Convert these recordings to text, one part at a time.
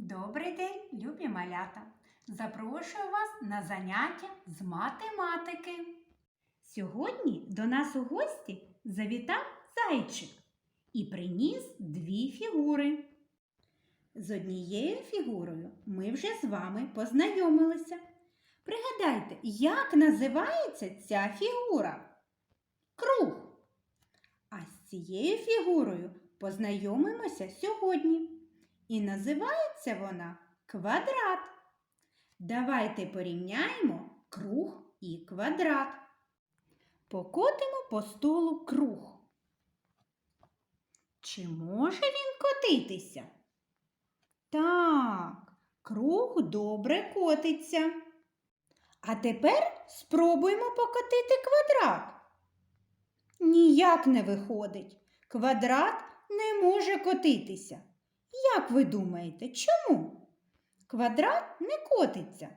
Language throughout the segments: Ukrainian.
Добрий день, любі малята! Запрошую вас на заняття з математики. Сьогодні до нас у гості завітав зайчик і приніс дві фігури. З однією фігурою ми вже з вами познайомилися. Пригадайте, як називається ця фігура? Круг. А з цією фігурою познайомимося сьогодні. І називається вона квадрат. Давайте порівняємо круг і квадрат. Покотимо по столу круг. Чи може він котитися? Так, круг добре котиться. А тепер спробуємо покотити квадрат. Ніяк не виходить. Квадрат не може котитися. Як ви думаєте, чому? Квадрат не котиться,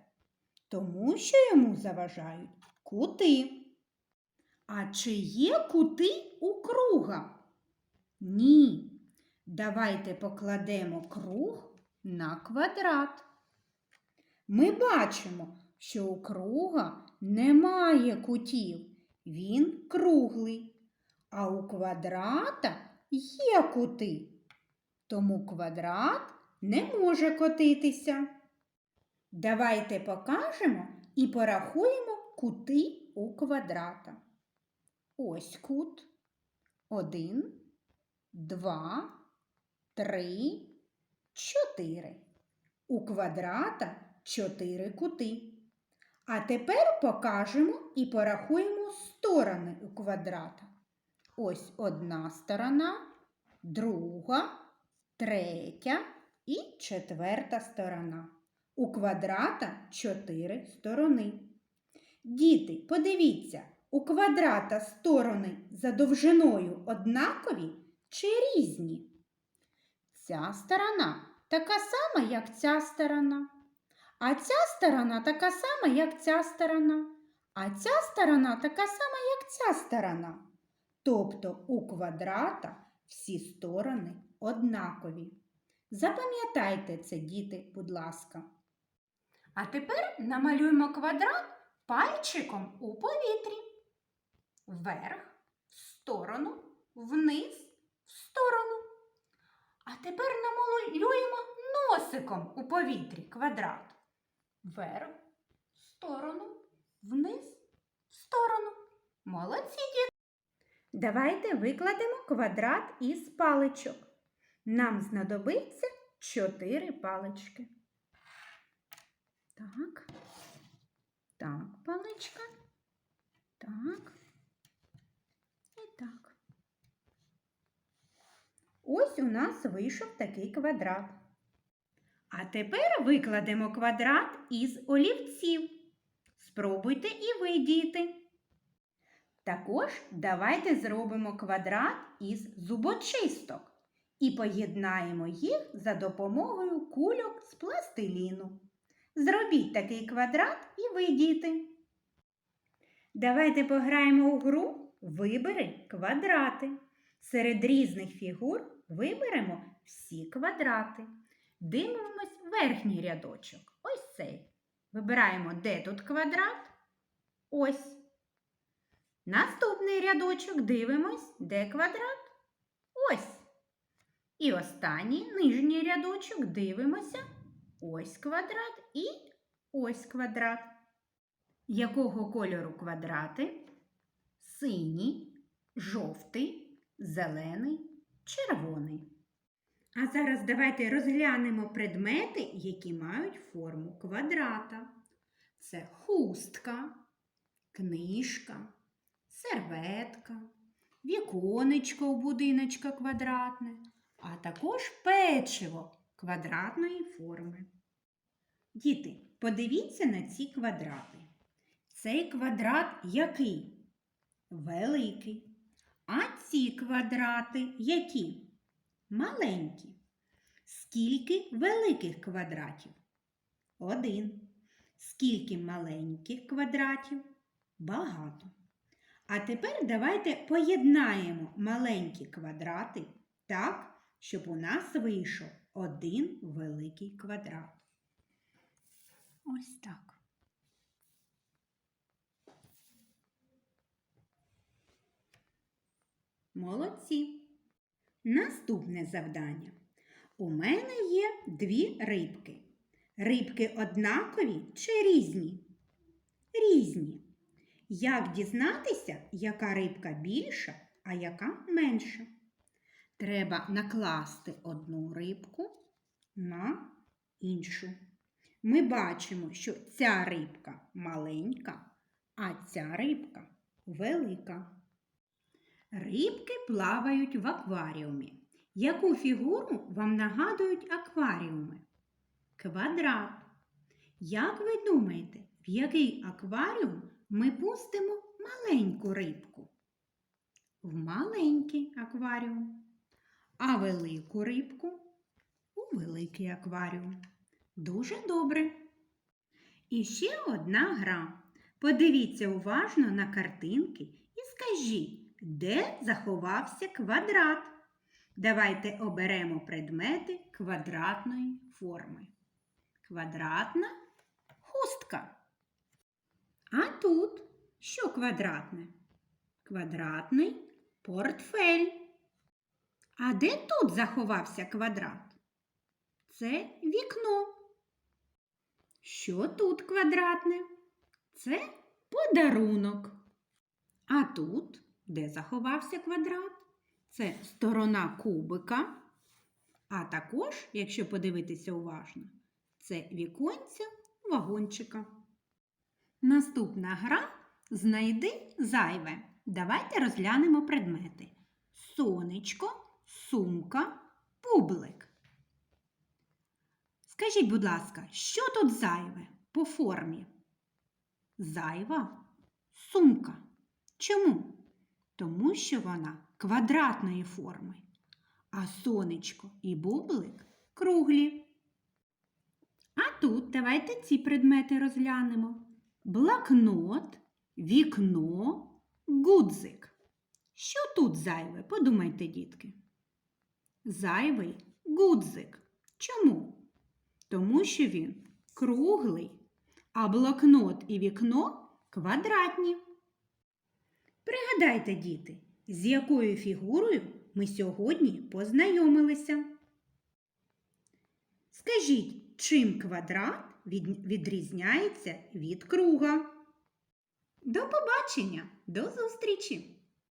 тому що йому заважають кути. А чи є кути у круга? Ні. Давайте покладемо круг на квадрат. Ми бачимо, що у круга немає кутів, він круглий, а у квадрата є кути. Тому квадрат не може котитися. Давайте покажемо і порахуємо кути у квадрата. Ось кут. Один, два, три, чотири. У квадрата чотири кути. А тепер покажемо і порахуємо сторони у квадрата. Ось одна сторона, друга третя і четверта сторона. У квадрата чотири сторони. Діти, подивіться, у квадрата сторони за довжиною однакові чи різні? Ця сторона така сама, як ця сторона. А ця сторона така сама, як ця сторона. А ця сторона така сама, як ця сторона. Тобто у квадрата всі сторони однакові. Запам'ятайте це, діти, будь ласка. А тепер намалюємо квадрат пальчиком у повітрі. Вверх, в сторону, вниз, в сторону. А тепер намалюємо носиком у повітрі квадрат. Вверх, в сторону, вниз, в сторону. Молодці, діти! Давайте викладемо квадрат із паличок. Нам знадобиться чотири палички. Так. Так, паличка. Так. І так. Ось у нас вийшов такий квадрат. А тепер викладемо квадрат із олівців. Спробуйте і ви, діти. Також давайте зробимо квадрат із зубочисток і поєднаємо їх за допомогою кульок з пластиліну. Зробіть такий квадрат і ви, діти. Давайте пограємо у гру Вибери квадрати. Серед різних фігур виберемо всі квадрати. Дивимось верхній рядочок. Ось цей. Вибираємо, де тут квадрат. Ось. Наступний рядочок дивимось, де квадрат. Ось. І останній нижній рядочок дивимося. Ось квадрат і ось квадрат. Якого кольору квадрати? Синій, жовтий, зелений, червоний. А зараз давайте розглянемо предмети, які мають форму квадрата. Це хустка, книжка, серветка, віконечко у будиночка квадратне, а також печиво квадратної форми. Діти, подивіться на ці квадрати. Цей квадрат який? Великий. А ці квадрати які? Маленькі. Скільки великих квадратів? Один. Скільки маленьких квадратів? Багато. А тепер давайте поєднаємо маленькі квадрати так, щоб у нас вийшов один великий квадрат. Ось так. Молодці. Наступне завдання. У мене є дві рибки. Рибки однакові чи різні? Різні. Як дізнатися, яка рибка більша, а яка менша? Треба накласти одну рибку на іншу. Ми бачимо, що ця рибка маленька, а ця рибка велика. Рибки плавають в акваріумі. Яку фігуру вам нагадують акваріуми? Квадрат. Як ви думаєте, в який акваріум ми пустимо маленьку рибку? В маленький акваріум. А велику рибку у великий акваріум. Дуже добре. І ще одна гра. Подивіться уважно на картинки і скажіть, де заховався квадрат. Давайте оберемо предмети квадратної форми. Квадратна хустка. А тут що квадратне? Квадратний портфель. А де тут заховався квадрат? Це вікно. Що тут квадратне? Це подарунок. А тут, де заховався квадрат? Це сторона кубика. А також, якщо подивитися уважно, це віконця вагончика. Наступна гра знайди зайве. Давайте розглянемо предмети. Сонечко, сумка, публик. Скажіть, будь ласка, що тут зайве по формі? Зайва сумка. Чому? Тому що вона квадратної форми, а сонечко і бублик круглі. А тут давайте ці предмети розглянемо. Блокнот, вікно, гудзик. Що тут зайве? Подумайте, дітки. Зайвий гудзик. Чому? Тому що він круглий, а блокнот і вікно квадратні. Пригадайте, діти, з якою фігурою ми сьогодні познайомилися. Скажіть, чим квадрат відрізняється від круга? До побачення, до зустрічі!